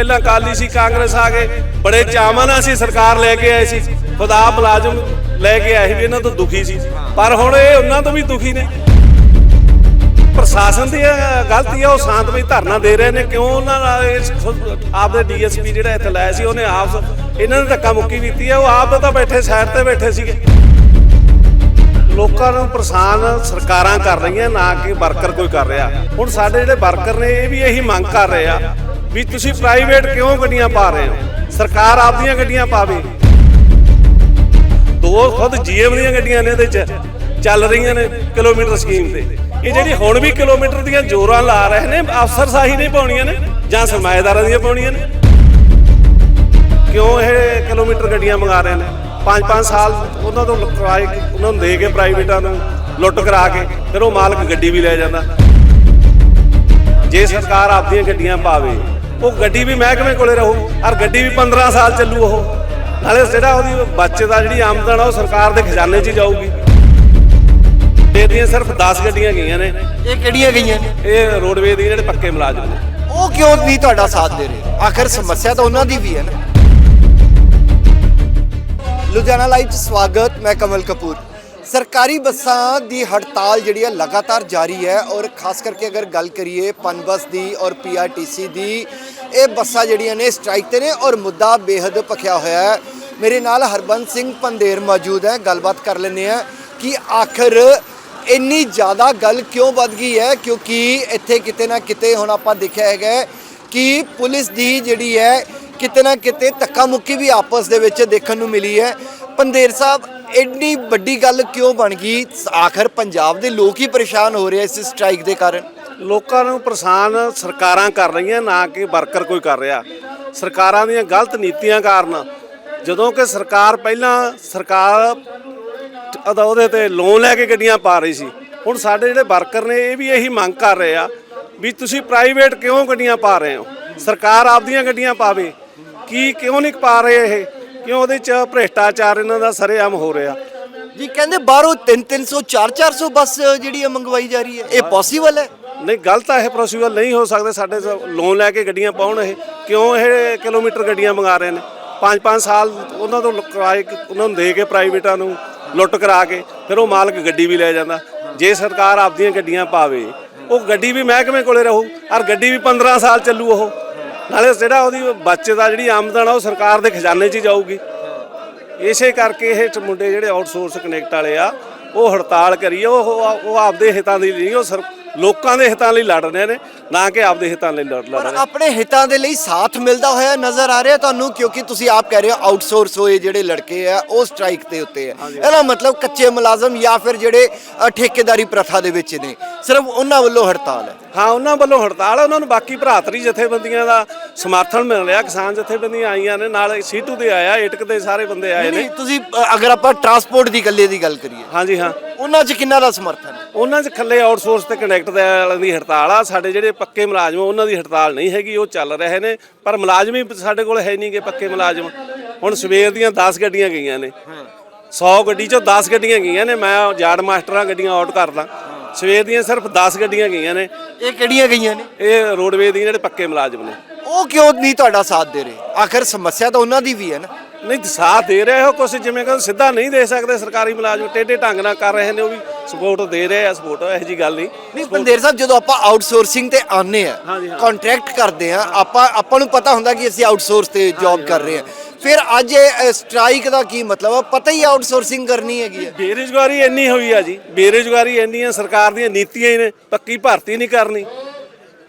ਪਹਿਲਾਂ ਅਕਾਲੀ ਸੀ, ਕਾਂਗਰਸ ਆ ਗਏ। ਬੜੇ ਚਾਵਾਂ ਨਾਲ ਅਸੀਂ ਸਰਕਾਰ ਲੈ ਕੇ ਆਏ ਸੀ। ਖੁਦਾ ਮੁਲਾਜ਼ਮ ਲੈ ਕੇ ਆਏ ਵੀ ਇਹਨਾਂ ਤੋਂ ਦੁਖੀ ਸੀ। ਪਰ ਹੁਣ ਇਹ ਉਹਨਾਂ ਤੋਂ ਵੀ ਦੁਖੀ ਨੇ। ਪ੍ਰਸ਼ਾਸਨ ਦੀ ਗਲਤੀ ਹੈ ਉਹ ਸ਼ਾਂਤਮਈ ਧਰਨਾ ਦੇ ਰਹੇ ਨੇ। ਕਿਉਂ ਉਹਨਾਂ ਨਾਲ ਆਪਦੇ ਡੀਐਸਪੀ ਜਿਹੜਾ ਇੱਥੇ ਲਾਇਆ ਸੀ, ਉਹਨੇ ਆਪ ਇਹਨਾਂ ਨੇ ਧੱਕਾ ਮੁੱਕੀ ਕੀਤੀ ਹੈ ਉਹ ਆਪ ਤਾਂ ਬੈਠੇ, ਸਾਈਡ ਤੇ ਬੈਠੇ ਸੀਗੇ। ਲੋਕਾਂ ਨੂੰ ਪਰੇਸ਼ਾਨ ਸਰਕਾਰਾਂ ਕਰ ਰਹੀਆਂ, ਨਾ ਕਿ ਵਰਕਰ ਕੋਈ ਕਰ ਰਿਹਾ। ਹੁਣ ਸਾਡੇ ਜਿਹੜੇ ਵਰਕਰ ਨੇ, ਇਹ ਵੀ ਇਹੀ ਮੰਗ ਕਰ ਰਹੇ ਆ। ਵੀ ਤੁਸੀਂ ਪ੍ਰਾਈਵੇਟ ਕਿਉਂ ਗੱਡੀਆਂ ਪਾ ਰਹੇ ਹੋ? ਸਰਕਾਰ ਆਪਦੀਆਂ ਗੱਡੀਆਂ ਪਾਵੇ। ਦੋ ਖੁਦ ਜੀਐਮ ਦੀਆਂ ਗੱਡੀਆਂ ਨੇ ਇਹਦੇ ਚ, ਚੱਲ ਰਹੀਆਂ ਨੇ ਕਿਲੋਮੀਟਰ ਸਕੀਮ ਤੇ। ਇਹ ਜਿਹੜੀ ਹੁਣ ਵੀ ਕਿਲੋਮੀਟਰ ਦੀਆਂ ਜੋਰਾਂ ਲਾ ਰਹੇ ਨੇ, ਅਫਸਰ ਸਾਹੀ ਨਹੀਂ ਪਾਉਣੀਆਂ ਨੇ, ਜਾਂ ਸਰਮਾਏਦਾਰਾਂ ਦੀਆਂ ਪਾਉਣੀਆਂ ਨੇ। ਕਿਉਂ ਇਹ ਕਿਲੋਮੀਟਰ ਗੱਡੀਆਂ ਮੰਗਾ ਰਹੇ ਨੇ? 5-5 ਸਾਲ ਉਹਨਾਂ ਤੋਂ ਕਿਰਾਏ ਉਹਨਾਂ ਨੂੰ ਦੇ ਕੇ ਪ੍ਰਾਈਵੇਟਾਂ ਨੂੰ ਲੁੱਟ ਕਰਾ ਕੇ, ਫਿਰ ਉਹ ਮਾਲਕ ਗੱਡੀ ਵੀ ਲੈ ਜਾਂਦਾ। ਜੇ ਸਰਕਾਰ ਆਪਦੀਆਂ ਗੱਡੀਆਂ ਪਾਵੇ ਉਹ ਗੱਡੀ ਵੀ ਮਹਿਕਮੇ ਕੋਲੇ ਰਹੂ ਔਰ ਗੱਡੀ ਵੀ 15 ਸਾਲ ਚੱਲੂ ਉਹ। ਨਾਲੇ ਜਿਹੜਾ ਉਹਦੀ ਬਚਤ ਦਾ ਜਿਹੜੀ ਆਮਦਨ ਆ ਉਹ ਸਰਕਾਰ ਦੇ ਖਜ਼ਾਨੇ 'ਚ ਹੀ ਜਾਊਗੀ। ਇਹਦੀਆਂ ਸਿਰਫ 10 ਗੱਡੀਆਂ ਗਈਆਂ ਨੇ। ਇਹ ਕਿਹੜੀਆਂ ਗਈਆਂ ਨੇ? ਇਹ ਰੋਡਵੇ ਦੇ ਜਿਹੜੇ ਪੱਕੇ ਮੁਲਾਜ਼ਮ ਨੇ। ਉਹ ਕਿਉਂ ਨਹੀਂ ਤੁਹਾਡਾ ਸਾਥ ਦੇ ਰਹੇ? ਆਖਰ ਸਮੱਸਿਆ ਤਾਂ ਉਹਨਾਂ ਦੀ ਵੀ ਹੈ ਨਾ। ਲੁਧਿਆਣਾ ਲਾਈਵ 'ਚ ਸਵਾਗਤ ਮੈਂ ਕਮਲ ਕਪੂਰ। ਸਰਕਾਰੀ ਬੱਸਾਂ ਦੀ ਹੜਤਾਲ ਜਿਹੜੀ ਹੈ ਲਗਾਤਾਰ ਜਾਰੀ ਹੈ ਔਰ ਖਾਸ ਕਰਕੇ ਅਗਰ ਗੱਲ ਕਰੀਏ ਪਨਬਸ ਦੀ ਔਰ ਪੀਆਰਟੀਸੀ ਦੀ ਇਹ ਬੱਸਾਂ ਜਿਹੜੀਆਂ ਨੇ ਸਟ੍ਰਾਈਕ ਤੇ ਨੇ ਔਰ ਮੁੱਦਾ ਬੇਹੱਦ ਭਖਿਆ ਹੋਇਆ ਹੈ। ਮੇਰੇ ਨਾਲ ਹਰਬੰਸ ਸਿੰਘ ਪੰਦੇਰ ਮੌਜੂਦ ਹੈ। ਗੱਲਬਾਤ ਕਰ ਲੈਂਦੇ ਆ ਕਿ ਆਖਰ ਇੰਨੀ ਜ਼ਿਆਦਾ ਗੱਲ ਕਿਉਂ ਵੱਧ ਗਈ ਹੈ? ਕਿਉਂਕਿ ਇੱਥੇ ਕਿਤੇ ਨਾ ਕਿਤੇ ਹੁਣ ਆਪਾਂ ਦੇਖਿਆ ਹੈਗਾ ਕਿ ਪੁਲਿਸ ਦੀ ਜਿਹੜੀ ਹੈ ਕਿਤੇ ਨਾ ਕਿਤੇ ਧੱਕਾ ਮੁੱਕੀ ਵੀ ਆਪਸ ਦੇ ਵਿੱਚ ਦੇਖਣ ਨੂੰ ਮਿਲੀ ਹੈ। ਪੰਦੇਰ ਸਾਹਿਬ, ਇੰਨੀ ਵੱਡੀ ਗੱਲ ਕਿਉਂ ਬਣ ਗਈ? ਆਖਰ ਪੰਜਾਬ ਦੇ ਲੋਕ ਹੀ ਪਰੇਸ਼ਾਨ ਹੋ ਰਹੇ ਇਸ ਸਟ੍ਰਾਈਕ ਦੇ ਕਾਰਨ। ਲੋਕਾਂ ਨੂੰ ਪਰੇਸ਼ਾਨ ਸਰਕਾਰਾਂ ਕਰ ਰਹੀਆਂ ਨਾ ਕਿ ਵਰਕਰ ਕੋਈ ਕਰ ਰਿਹਾ। ਸਰਕਾਰਾਂ ਦੀਆਂ ਗਲਤ ਨੀਤੀਆਂ ਕਾਰਨ ਜਦੋਂ ਕਿ ਸਰਕਾਰ ਪਹਿਲਾਂ ਸਰਕਾਰ ਅਦਾ ਉਹਦੇ ਤੇ ਲੋਨ ਲੈ ਕੇ ਗੱਡੀਆਂ ਪਾ ਰਹੀ ਸੀ। ਹੁਣ ਸਾਡੇ ਜਿਹੜੇ ਵਰਕਰ ਨੇ ਇਹ ਵੀ ਇਹੀ ਮੰਗ ਕਰ ਰਹੇ ਆ ਵੀ ਤੁਸੀਂ ਪ੍ਰਾਈਵੇਟ ਕਿਉਂ ਗੱਡੀਆਂ ਪਾ ਰਹੇ ਹੋ? ਸਰਕਾਰ ਆਪਦੀਆਂ ਗੱਡੀਆਂ ਪਾਵੇ। ਕੀ ਕਿਉਂ ਨਹੀਂ ਪਾ ਰਹੇ ਇਹ? ਕਿਉਂ ਉਹਦੇ ਚ ਭ੍ਰਿਸ਼ਟਾਚਾਰ ਇਹਨਾਂ ਦਾ ਸਰੇਆਮ ਹੋ ਰਿਹਾ? ਜੀ ਕਹਿੰਦੇ ਬਾਹਰੋਂ 3 300 4 400 ਬੱਸ ਜਿਹੜੀ ਮੰਗਵਾਈ ਜਾ ਰਹੀ ਹੈ। ਇਹ ਪੋਸੀਬਲ ਹੈ? ਨਹੀਂ, ਗਲਤ ਆ ਇਹ ਪ੍ਰੋਸੀਜਰ ਨਹੀਂ ਹੋ ਸਕਦੇ ਸਾਡੇ ਲੋਨ ਲੈ ਕੇ ਗੱਡੀਆਂ ਪਾਉਣ ਇਹ। ਕਿਉਂ ਇਹ ਕਿਲੋਮੀਟਰ ਗੱਡੀਆਂ ਮੰਗਾ ਰਹੇ ਨੇ? 5-5 ਸਾਲ ਉਹਨਾਂ ਤੋਂ ਕਿਰਾਏ ਉਹਨਾਂ ਨੂੰ ਦੇ ਕੇ ਪ੍ਰਾਈਵੇਟਾਂ ਨੂੰ ਲੁੱਟ ਕਰਾ ਕੇ, ਫਿਰ ਉਹ ਮਾਲਕ ਗੱਡੀ ਵੀ ਲੈ ਜਾਂਦਾ। ਜੇ ਸਰਕਾਰ ਆਪਦੀਆਂ ਗੱਡੀਆਂ ਪਾਵੇ, ਉਹ ਗੱਡੀ ਵੀ ਮਹਿਕਮੇ ਕੋਲੇ ਰਹੂ, ਔਰ ਗੱਡੀ ਵੀ 15 ਸਾਲ ਚੱਲੂ ਉਹ। ਨਾਲੇ ਜਿਹੜਾ ਉਹਦੀ ਬੱਚੇ ਦਾ ਜਿਹੜੀ ਆਮਦਨ ਆ, ਉਹ ਸਰਕਾਰ ਦੇ ਖਜ਼ਾਨੇ 'ਚ ਹੀ ਜਾਊਗੀ। ਇਸੇ ਕਰਕੇ ਇਹ ਮੁੰਡੇ ਜਿਹੜੇ ਆਊਟਸੋਰਸ ਕਨੈਕਟ ਵਾਲੇ ਆ, ਉਹ ਹੜਤਾਲ ਕਰੀ ਉਹ ਉਹ ਆਪਦੇ ਹਿੱਤਾਂ ਦੀ ਨਹੀਂ ਉਹ ਸਰ- ਲੋਕਾਂ ਦੇ ਹਿੱਤਾਂ ਲਈ ਲੜ ਰਹੇ ਨੇ ਨਾ ਕਿ ਆਪਦੇ ਹਿੱਤਾਂ ਲਈ ਲੜ ਲੜ ਪਰ ਰਹੇ ਆਪਣੇ ਹਿੱਤਾਂ ਦੇ ਲਈ ਸਾਥ ਮਿਲਦਾ ਹੋਇਆ ਨਜ਼ਰ ਆ ਰਿਹਾ ਤੁਹਾਨੂੰ ਕਿਉਂਕਿ ਤੁਸੀਂ ਆਪ ਕਹਿ ਰਹੇ ਹੋ ਆਊਟਸੋਰਸ ਹੋਏ ਜਿਹੜੇ ਲੜਕੇ ਆ ਉਹ ਸਟ੍ਰਾਈਕ ਤੇ ਉੱਤੇ ਆ। ਇਹਦਾ ਮਤਲਬ ਕੱਚੇ ਮੁਲਾਜ਼ਮ ਜਾਂ ਫਿਰ ਜਿਹੜੇ ਅ, ਠੇਕੇਦਾਰੀ ਪ੍ਰਥਾ ਦੇ ਵਿੱਚ ਨੇ ਸਿਰਫ ਉਹਨਾਂ ਵੱਲੋਂ ਹੜਤਾਲ ਹੈ। ਹਾਂ ਉਹਨਾਂ ਵੱਲੋਂ ਹੜਤਾਲ ਉਹਨਾਂ ਨੂੰ ਬਾਕੀ ਭਰਾਤਰੀ ਜਥੇਬੰਦੀਆਂ ਦਾ ਸਮਰਥਨ ਮਿਲ ਰਿਹਾ ਕਿਸਾਨ ਜਥੇਬੰਦੀਆਂ ਆਈਆਂ ਨੇ ਨਾਲ ਸੀਟੂ ਦੇ ਆਇਆ ਏਟਕ ਦੇ ਸਾਰੇ ਬੰਦੇ ਆਏ ਨੇ। ਨਹੀਂ ਤੁਸੀਂ ਅ, ਅਗਰ ਆਪਾਂ ਟਰਾਂਸਪੋਰਟ ਦੀ ਗੱਲੇ ਦੀ ਗੱਲ ਕਰੀਏ ਹਾਂਜੀ ਹਾਂ। ਉਹਨਾਂ 'ਚ ਕਿੰਨਾ ਦਾ ਸਮਰਥਨ ਹੈ? ਉਹਨਾਂ 'ਚ ਖੱਲੇ ਆਊਟਸੋਰਸ ਤੇ ਕਨੈਕਟ ਦੇ ਵਾਲਿਆਂ ਦੀ ਹੜਤਾਲ ਆ ਸਾਡੇ ਜਿਹੜੇ ਪੱਕੇ ਮੁਲਾਜ਼ਮ ਉਹਨਾਂ ਦੀ ਹੜਤਾਲ ਨਹੀਂ ਹੈਗੀ ਉਹ ਚੱਲ ਰਹੇ ਨੇ ਪਰ ਮੁਲਾਜ਼ਮ ਹੀ ਸਾਡੇ ਕੋਲ ਹੈ ਨਹੀਂਗੇ ਪੱਕੇ ਮੁਲਾਜ਼ਮ। ਹੁਣ ਸਵੇਰ ਦੀਆਂ 10 ਗੱਡੀਆਂ ਗਈਆਂ ਨੇ। 100 ਗੱਡੀ ਚੋਂ 10 ਗੱਡੀਆਂ ਗਈਆਂ ਨੇ ਮੈਂ ਜਾੜ ਮਾਸਟਰਾਂ ਗੱਡੀਆਂ ਆਊਟ ਕਰਦਾ ਸਵੇਰ ਦੀਆਂ ਸਿਰਫ 10 ਗੱਡੀਆਂ ਗਈਆਂ ਨੇ। ਇਹ ਕਿਹੜੀਆਂ ਗਈਆਂ ਨੇ? ਇਹ ਰੋਡਵੇ ਦੀਆਂ ਜਿਹੜੇ ਪੱਕੇ ਮੁਲਾਜ਼ਮ ਨੇ। ਉਹ ਕਿਉਂ ਨਹੀਂ ਤੁਹਾਡਾ ਸਾਥ ਦੇ ਰਹੇ? ਆਖਰ ਸਮੱਸਿਆ ਤਾਂ ਉਹਨਾਂ ਦੀ ਵੀ ਹੈ ਨਾ। ਨਹੀਂ ਸਾਥ ਦੇ ਰਹੇ ਹੋ ਕੁਛ? ਜਿਵੇਂ ਕਿ ਸਿੱਧਾ ਨਹੀਂ ਦੇ ਸਕਦੇ ਸਰਕਾਰੀ ਮੁਲਾਜ਼ਮ ਟੇਢੇ ਢੰਗ ਨਾਲ ਕਰ ਰਹੇ ਨੇ ਉਹ ਵੀ ਸਪੋਰਟ ਦੇ ਰਹੇ ਆ ਸਪੋਰਟ ਇਹੋ ਜੀ ਗੱਲ ਨਹੀਂ। ਨਹੀਂ ਬੰਦੇਰ ਸਾਹਿਬ ਜਦੋਂ ਆਪਾਂ ਆਊਟਸੋਰਸਿੰਗ ਤੇ ਆਨੇ ਆ। ਕੰਟਰੈਕਟ ਕਰਦੇ ਆ ਆਪਾਂ ਆਪਾਂ ਨੂੰ ਪਤਾ ਹੁੰਦਾ ਕਿ ਅਸੀਂ ਆਊਟਸੋਰਸ ਤੇ ਜੌਬ ਕਰ ਰਹੇ ਆ ਫਿਰ ਅੱਜ ਇਹ ਸਟ੍ਰਾਈਕ ਦਾ ਕੀ ਮਤਲਬ ਆ? ਪਤਾ ਹੀ ਆਊਟਸੋਰਸਿੰਗ ਕਰਨੀ ਹੈਗੀ ਹੈ ਬੇਰੁਜ਼ਗਾਰੀ ਇੰਨੀ ਹੋਈ ਆ ਜੀ ਬੇਰੁਜ਼ਗਾਰੀ ਇੰਨੀ ਆ ਸਰਕਾਰ ਦੀਆਂ ਨੀਤੀਆਂ ਹੀ ਨੇ ਪੱਕੀ ਭਰਤੀ ਨਹੀਂ ਕਰਨੀ।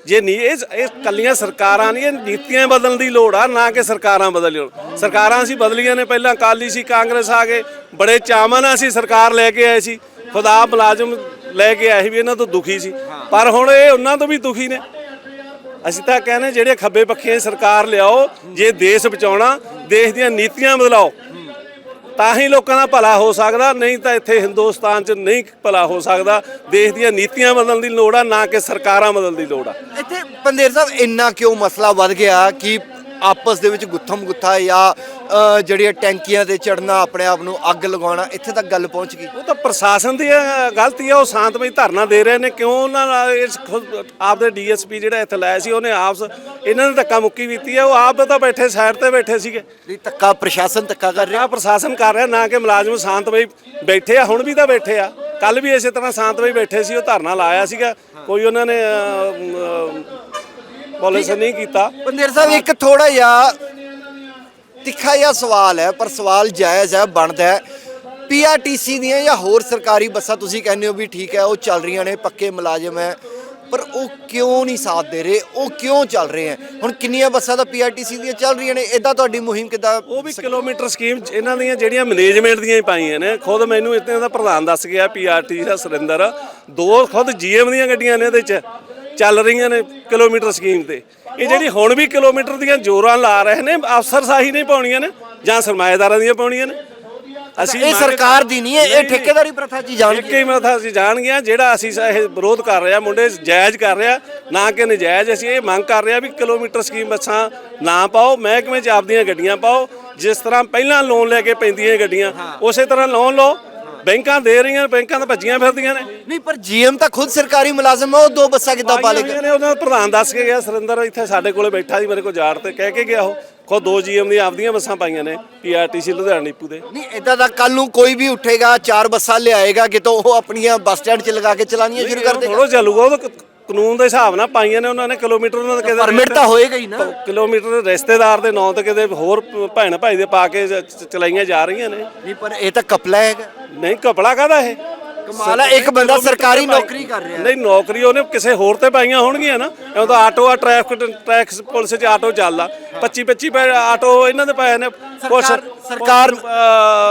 ਜੇ ਨਹੀਂ, ਇਹ ਇਹ ਕੱਲੀਆਂ ਸਰਕਾਰਾਂ ਨਹੀਂ, ਇਹ ਨੀਤੀਆਂ ਬਦਲਣ ਦੀ ਲੋੜ ਆ, ਨਾ ਕਿ ਸਰਕਾਰਾਂ ਬਦਲ ਲੋੜ। ਸਰਕਾਰਾਂ ਅਸੀਂ ਬਦਲੀਆਂ ਨੇ, ਪਹਿਲਾਂ ਕਾਲੀ ਸੀ, ਕਾਂਗਰਸ ਆ ਗਏ, ਬੜੇ ਚਾਵਾਂ ਨਾਲ ਅਸੀਂ ਸਰਕਾਰ ਲੈ ਕੇ ਆਏ ਸੀ, ਖੁਦਾ ਮੁਲਾਜ਼ਮ ਲੈ ਕੇ ਆਏ ਵੀ ਇਹਨਾਂ ਤੋਂ ਦੁਖੀ ਸੀ। ਪਰ ਹੁਣ ਇਹ ਉਹਨਾਂ ਤੋਂ ਵੀ ਦੁਖੀ ਨੇ। ਅਸੀਂ ਤਾਂ ਕਹਿੰਦੇ ਜਿਹੜੇ ਖੱਬੇ ਪੱਖੀਆਂ ਸਰਕਾਰ ਲਿਆਓ, ਜੇ ਦੇਸ਼ ਬਚਾਉਣਾ, ਦੇਸ਼ ਦੀਆਂ ਨੀਤੀਆਂ ਬਦਲਾਓ। ਤਾਂ ਹੀ ਲੋਕਾਂ ਦਾ ਭਲਾ ਹੋ ਸਕਦਾ, ਨਹੀਂ ਤਾਂ ਇੱਥੇ ਹਿੰਦੁਸਤਾਨ 'ਚ ਨਹੀਂ ਭਲਾ ਹੋ ਸਕਦਾ। ਦੇਸ਼ ਦੀਆਂ ਨੀਤੀਆਂ ਬਦਲਣ ਦੀ ਲੋੜ ਆ, ਨਾ ਕਿ ਸਰਕਾਰਾਂ ਬਦਲਣ ਦੀ ਲੋੜ ਆ। ਇੱਥੇ ਬੰਦੇਰ ਸਾਹਿਬ, ਇੰਨਾ ਕਿਉਂ ਮਸਲਾ ਵੱਧ ਗਿਆ ਕਿ ਆਪਸ ਦੇ ਵਿੱਚ ਗੁੱਥਮ ਗੁੱਥਾ ਜਾਂ ਜਿਹੜੀਆਂ ਟੈਂਕੀਆਂ ਤੇ ਚੜਨਾ ਆਪਣੇ ਆਪ ਨੂੰ ਅੱਗ ਲਗਾਉਣਾ ਇੱਥੇ ਤੱਕ ਗੱਲ ਪਹੁੰਚ ਗਈ। ਉਹ ਤਾਂ ਪ੍ਰਸ਼ਾਸਨ ਦੀ ਗਲਤੀ ਆ ਉਹ ਸ਼ਾਂਤਮਈ ਧਰਨਾ ਦੇ ਰਹੇ ਨੇ ਕਿਉਂ ਉਹਨਾਂ ਨਾਲ ਇਸ ਆਪਦੇ ਡੀਐਸਪੀ ਜਿਹੜਾ ਇੱਥੇ ਲਾਇਆ ਸੀ ਉਹਨੇ ਆਪਸ ਇਹਨਾਂ ਨੇ ਧੱਕਾ ਮੁੱਕੀ ਕੀਤੀ ਆ ਉਹ ਆਪ ਤਾਂ ਬੈਠੇ ਸਾਈਡ ਤੇ ਬੈਠੇ ਸੀਗੇ। ਵੀ ਧੱਕਾ ਪ੍ਰਸ਼ਾਸਨ ਧੱਕਾ ਕਰ ਰਿਹਾ? ਪ੍ਰਸ਼ਾਸਨ ਕਰ ਰਿਹਾ ਨਾ ਕਿ ਮੁਲਾਜ਼ਮ ਸ਼ਾਂਤਮਈ ਬੈਠੇ ਆ ਹੁਣ ਵੀ ਤਾਂ ਬੈਠੇ ਆ। ਕੱਲ ਵੀ ਇਸੇ ਤਰ੍ਹਾਂ ਸ਼ਾਂਤਮਈ ਬੈਠੇ ਸੀ ਉਹ ਧਰਨਾ ਲਾਇਆ ਸੀਗਾ। ਕੋਈ ਉਹਨਾਂ ਨੇ ਪੁਲਿਸ ਨਹੀਂ ਕੀਤਾ। ਬੰਦੇਰ ਸਾਹਿਬ ਇੱਕ ਥੋੜਾ ਜਿਹਾ ਤਿੱਖਾ ਜਿਹਾ ਸਵਾਲ ਹੈ ਪਰ ਸਵਾਲ ਜਾਇਜ਼ ਹੈ ਬਣਦਾ ਹੈ। ਪੀਆਰਟੀਸੀ ਦੀਆਂ ਜਾਂ ਹੋਰ ਸਰਕਾਰੀ ਬੱਸਾਂ ਤੁਸੀਂ ਕਹਿੰਦੇ ਹੋ ਵੀ ਠੀਕ ਹੈ ਉਹ ਚੱਲ ਰਹੀਆਂ ਨੇ ਪੱਕੇ ਮੁਲਾਜ਼ਮ ਹੈ ਪਰ ਉਹ ਕਿਉਂ ਨਹੀਂ ਸਾਥ ਦੇ ਰਹੇ ਉਹ ਕਿਉਂ ਚੱਲ ਰਹੇ ਹੈ? ਹੁਣ ਕਿੰਨੀਆਂ ਬੱਸਾਂ ਤਾਂ ਪੀਆਰਟੀਸੀ ਦੀਆਂ ਚੱਲ ਰਹੀਆਂ ਨੇ ਇਦਾਂ ਤੁਹਾਡੀ ਮੁਹਿੰਮ ਕਿੱਦਾਂ ਉਹ ਵੀ ਕਿਲੋਮੀਟਰ ਸਕੀਮ ਇਹਨਾਂ ਦੀਆਂ ਜਿਹੜੀਆਂ ਮੈਨੇਜਮੈਂਟ ਦੀਆਂ ਹੀ ਪਾਈਆਂ ਨੇ ਖੁਦ ਮੈਨੂੰ ਇੱਥੇ ਦਾ ਪ੍ਰਧਾਨ ਦੱਸ ਗਿਆ ਪੀਆਰਟੀ ਦਾ ਸੁਰਿੰਦਰ ਦੋ ਖੁਦ ਜੀਐਮ ਦੀਆਂ ਗੱਡੀਆਂ ਨੇ ਇਹਦੇ 'ਚ। ਚੱਲ ਰਹੀਆਂ ਨੇ ਕਿਲੋਮੀਟਰ ਸਕੀਮ ਤੇ। ਇਹ ਜਿਹੜੀ ਹੁਣ ਵੀ ਕਿਲੋਮੀਟਰ ਦੀਆਂ ਜੋਰਾਂ ਲਾ ਰਹੇ ਨੇ ਅਫਸਰ ਸਾਹੀ ਨਹੀਂ ਪਾਉਣੀਆਂ ਨੇ ਜਾਂ ਸਰਮਾਏਦਾਰਾਂ ਦੀਆਂ ਪਾਉਣੀਆਂ ਨੇ। ਅਸੀਂ ਇਹ ਸਰਕਾਰ ਦੀ ਨਹੀਂ ਹੈ ਇਹ ਠੇਕੇਦਾਰੀ ਪ੍ਰਥਾ ਜੀ ਜਾਣ ਹੀ ਮਤਾ ਅਸੀਂ ਜਾਣ ਗਿਆ ਜਿਹੜਾ ਅਸੀਂ ਇਹ ਵਿਰੋਧ ਕਰ ਰਿਹਾ ਮੁੰਡੇ ਜਾਇਜ਼ ਕਰ ਰਿਹਾ ਨਾ ਕਿ ਨਜਾਇਜ਼ ਅਸੀਂ ਇਹ ਮੰਗ ਕਰ ਰਿਹਾ ਵੀ ਕਿਲੋਮੀਟਰ ਸਕੀਮ ਬੱਸਾਂ ਨਾ ਪਾਓ ਮਹਿਕਮੇ 'ਚ ਆਪਦੀਆਂ ਗੱਡੀਆਂ ਪਾਓ ਜਿਸ ਤਰ੍ਹਾਂ ਪਹਿਲਾਂ ਲੋਨ ਲੈ ਕੇ ਪੈਂਦੀਆਂ ਗੱਡੀਆਂ ਉਸੇ ਤਰ੍ਹਾਂ ਲੋਨ ਲਓ ਬੈਂਕਾਂ ਦੇ ਰਹੀਆਂ ਬੈਂਕਾਂ ਤਾਂ ਭੱਜੀਆਂ ਫਿਰਦੀਆਂ ਨੇ। ਨਹੀਂ ਪਰ ਜੀਐਮ ਤਾਂ ਖੁਦ ਸਰਕਾਰੀ ਮੁਲਾਜ਼ਮ ਹੈ ਉਹ ਦੋ ਬੱਸਾਂ ਕਿੱਦਾਂ ਪਾਲੇਗਾ? ਨੇ ਉਹਨਾਂ ਦਾ ਪ੍ਰਧਾਨ ਦੱਸ ਕੇ ਗਿਆ ਸੁਰਿੰਦਰ ਇੱਥੇ ਸਾਡੇ ਕੋਲੇ ਬੈਠਾ ਸੀ ਮੇਰੇ ਕੋਲ ਜਾੜ ਤੇ ਕਹਿ ਕੇ ਗਿਆ ਉਹ। ਖੁਦ ਦੋ ਜੀਐਮ ਦੀਆਂ ਆਪਦੀਆਂ ਬੱਸਾਂ ਪਾਈਆਂ ਨੇ ਪੀਆਰਟੀਸੀ ਲੁਧਿਆਣਾ ਡਿਪੂ ਦੇ। ਨਹੀਂ ਇਦਾਂ ਦਾ ਕੱਲ ਨੂੰ ਕੋਈ ਵੀ ਉੱਠੇਗਾ ਚਾਰ ਬੱਸਾਂ ਲਿਆਏਗਾ ਕਿਤੋਂ ਉਹ ਆਪਣੀਆਂ ਬੱਸ ਸਟੈਂਡ 'ਚ ਲਗਾ ਕੇ ਚਲਾਉਣੀਆਂ ਸ਼ੁਰੂ ਕਰ ਦੇਗਾ। ਥੋੜਾ ਚੱਲੂਗਾ ਉਹ ਤਾਂ ਕਾਨੂੰਨ ਦੇ ਹਿਸਾਬ ਨਾਲ ਪਾਈਆਂ ਨੇ ਉਹਨਾਂ ਨੇ ਕਿਲੋਮੀਟਰ ਉਹਨਾਂ ਦਾ ਕਿਤੇ ਪਰਮਿਟ ਤਾਂ ਹੋਏਗਾ ਹੀ ਨਾ। ਕਿਲੋਮੀਟਰ ਰਿਸ਼ਤੇਦਾਰ ਦੇ ਨਾਂ ਤੇ ਕਿਤੇ ਹੋਰ ਭੈਣ ਭਾਈ ਦੇ ਪਾ ਕੇ ਚ- ਚਲਾਈਆਂ ਜਾ ਰਹੀਆਂ ਨੇ। ਨਹੀਂ ਪਰ ਇਹ ਤਾਂ ਕਪਲਾ ਹੈਗਾ। ਨਹੀਂ ਕਪੜਾ ਕਾਦਾ ਇਹ? ਕਮਾਲ ਹੈ ਇੱਕ ਬੰਦਾ ਸਰਕਾਰੀ ਨੌਕਰੀ ਕਰ ਰਿਹਾ ਨਹੀਂ ਨੌਕਰੀ ਉਹਨੇ ਕਿਸੇ ਹੋਰ ਤੇ ਪਾਈਆਂ ਹੋਣਗੀਆਂ ਨਾ। ਇਹ ਤਾਂ ਆਟੋ ਆ ਟ੍ਰੈਫਿਕ ਟੈਕਸ ਪੁਲਿਸ 'ਚ ਆਟੋ ਚੱਲਦਾ 25 25 ਪੈ ਆਟੋ ਇਹਨਾਂ ਦੇ ਪਏ ਨੇ। ਕੁਛ ਸਰਕਾਰ-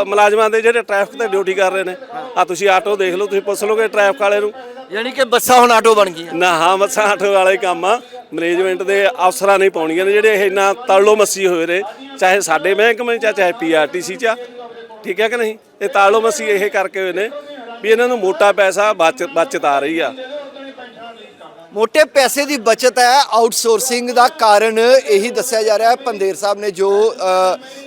ਮੁਲਾਜ਼ਮਾਂ ਦੇ ਜਿਹੜੇ ਟ੍ਰੈਫਿਕ ਤੇ ਡਿਊਟੀ ਕਰ ਰਹੇ ਨੇ। ਆ ਤੁਸੀਂ ਆਟੋ ਦੇਖ ਲਓ ਤੁਸੀਂ ਪੁੱਛ ਲਓਗੇ ਟ੍ਰੈਫਿਕ ਵਾਲੇ ਨੂੰ। ਯਾਨੀ ਕਿ ਬੱਸਾਂ ਹੁਣ ਆਟੋ ਬਣ ਗਈਆਂ। ਨਾ ਹਾਂ ਮੱਸਾ ਆਟੋ ਵਾਲਾ ਕੰਮ ਆ। ਮੈਨੇਜਮੈਂਟ ਦੇ ਅਫਸਰਾਂ ਨਹੀਂ ਪਾਉਣੀਆਂ ਨੇ ਜਿਹੜੇ ਇਹ ਇੰਨਾ ਤੜਲੋ ਮੱਸੀ ਹੋਏ ਨੇ। ਚਾਹੇ ਸਾਡੇ ਮਹਿਕਮੇ ਚ ਚਾਹੇ ਪੀਆਰਟੀਸੀ ਚ। ਠੀਕ ਹੈ ਕਿ ਨਹੀਂ? ਇਹ ਤਾਲੋ ਮੱਸੀ ਇਹ ਕਰਕੇ ਹੋਏ ਨੇ। ਵੀ ਇਹਨਾਂ ਨੂੰ ਮੋਟਾ ਪੈਸਾ ਬਚ, ਬਚਤ ਆ ਰਹੀ ਆ। ਮੋਟੇ ਪੈਸੇ ਦੀ ਬਚਤ ਹੈ, ਆਊਟਸੋਰਸਿੰਗ ਦਾ ਕਾਰਨ ਇਹੀ ਦੱਸਿਆ ਜਾ ਰਿਹਾ ਹੈ। ਪੰਦੇਰ ਸਾਹਿਬ ਨੇ ਜੋ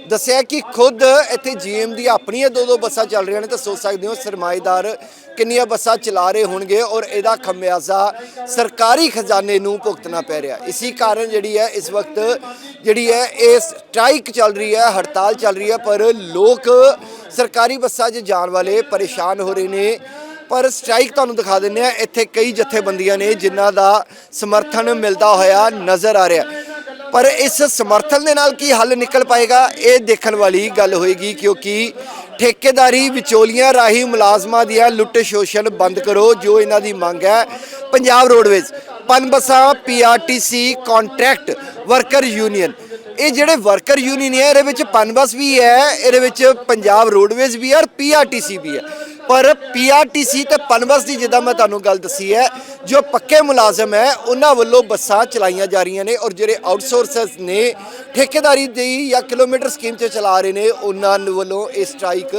ਦੱਸਿਆ ਕਿ ਖੁਦ ਇੱਥੇ ਜੀਐਮ ਦੀ ਆਪਣੀਆਂ ਦੋ ਦੋ ਬੱਸਾਂ ਚੱਲ ਰਹੀਆਂ ਨੇ, ਤਾਂ ਸੋਚ ਸਕਦੇ ਹੋ ਸਰਮਾਏਦਾਰ ਕਿੰਨੀਆਂ ਬੱਸਾਂ ਚਲਾ ਰਹੇ ਹੋਣਗੇ ਔਰ ਇਹਦਾ ਖਮਿਆਜ਼ਾ ਸਰਕਾਰੀ ਖਜ਼ਾਨੇ ਨੂੰ ਭੁਗਤਣਾ ਪੈ ਰਿਹਾ ਇਸੇ ਕਾਰਨ ਜਿਹੜੀ ਹੈ, ਇਸ ਵਕਤ ਜਿਹੜੀ ਹੈ, ਇਹ ਸਟ੍ਰਾਈਕ ਚੱਲ ਰਹੀ ਹੈ, ਹੜਤਾਲ ਚੱਲ ਰਹੀ ਹੈ, ਪਰ ਲੋਕ ਸਰਕਾਰੀ ਬੱਸਾਂ 'ਚ ਜਾਣ ਵਾਲੇ ਪਰੇਸ਼ਾਨ ਹੋ ਰਹੇ ਨੇ। ਪਰ ਸਟ੍ਰਾਈਕ ਤੁਹਾਨੂੰ ਦਿਖਾ ਦਿੰਦੇ ਆ ਇੱਥੇ ਕਈ ਜਥੇਬੰਦੀਆਂ ਨੇ ਜਿਨ੍ਹਾਂ ਦਾ ਸਮਰਥਨ ਮਿਲਦਾ ਹੋਇਆ ਨਜ਼ਰ ਆ ਰਿਹਾ। ਪਰ ਇਸ ਸਮਰਥਨ ਦੇ ਨਾਲ ਕੀ ਹੱਲ ਨਿਕਲ ਪਾਏਗਾ, ਇਹ ਦੇਖਣ ਵਾਲੀ ਗੱਲ ਹੋਏਗੀ ਕਿਉਂਕਿ ਠੇਕੇਦਾਰੀ ਵਿਚੋਲੀਆਂ ਰਾਹੀਂ ਮੁਲਾਜ਼ਮਾਂ ਦੀਆਂ ਲੁੱਟ ਸ਼ੋਸ਼ਣ ਬੰਦ ਕਰੋ, ਜੋ ਇਹਨਾਂ ਦੀ ਮੰਗ ਹੈ। ਪੰਜਾਬ ਰੋਡਵੇਜ਼, ਪਨਬਸਾਂ, ਪੀਆਰਟੀਸੀ, ਕੰਟਰੈਕਟ ਵਰਕਰ ਯੂਨੀਅਨ ਇਹ ਜਿਹੜੇ ਵਰਕਰ ਯੂਨੀਅਨ ਹੈ, ਇਹਦੇ ਵਿੱਚ ਪਨਬਸ ਵੀ ਹੈ, ਇਹਦੇ ਵਿੱਚ ਪੰਜਾਬ ਰੋਡਵੇਜ਼ ਵੀ ਹੈ ਔਰ ਪੀਆਰਟੀਸੀ ਵੀ ਹੈ। ਪਰ ਪੀਆਰਟੀਸੀ ਤੇ ਪਨਬਸ ਦੀ ਜਿੱਦਾਂ ਮੈਂ ਤੁਹਾਨੂੰ ਗੱਲ ਦੱਸੀ ਹੈ, ਜੋ ਪੱਕੇ ਮੁਲਾਜ਼ਮ ਹੈ, ਉਹਨਾਂ ਵੱਲੋਂ ਬੱਸਾਂ ਚਲਾਈਆਂ ਜਾ ਰਹੀਆਂ ਨੇ ਔਰ ਜਿਹੜੇ ਆਊਟਸੋਰਸਰਸ ਨੇ, ਠੇਕੇਦਾਰੀ ਦੀ ਜਾਂ ਕਿਲੋਮੀਟਰ ਸਕੀਮ 'ਚ ਚਲਾ ਰਹੇ ਨੇ, ਉਹਨਾਂ ਵੱਲੋਂ ਇਹ ਸਟ੍ਰਾਈਕ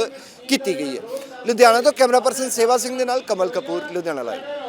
ਕੀਤੀ ਗਈ ਹੈ। ਲੁਧਿਆਣਾ ਤੋਂ ਕੈਮਰਾ ਪਰਸਨ ਸੇਵਾ ਸਿੰਘ ਦੇ ਨਾਲ ਕਮਲ ਕਪੂਰ, ਲੁਧਿਆਣਾ ਲਾਈਵ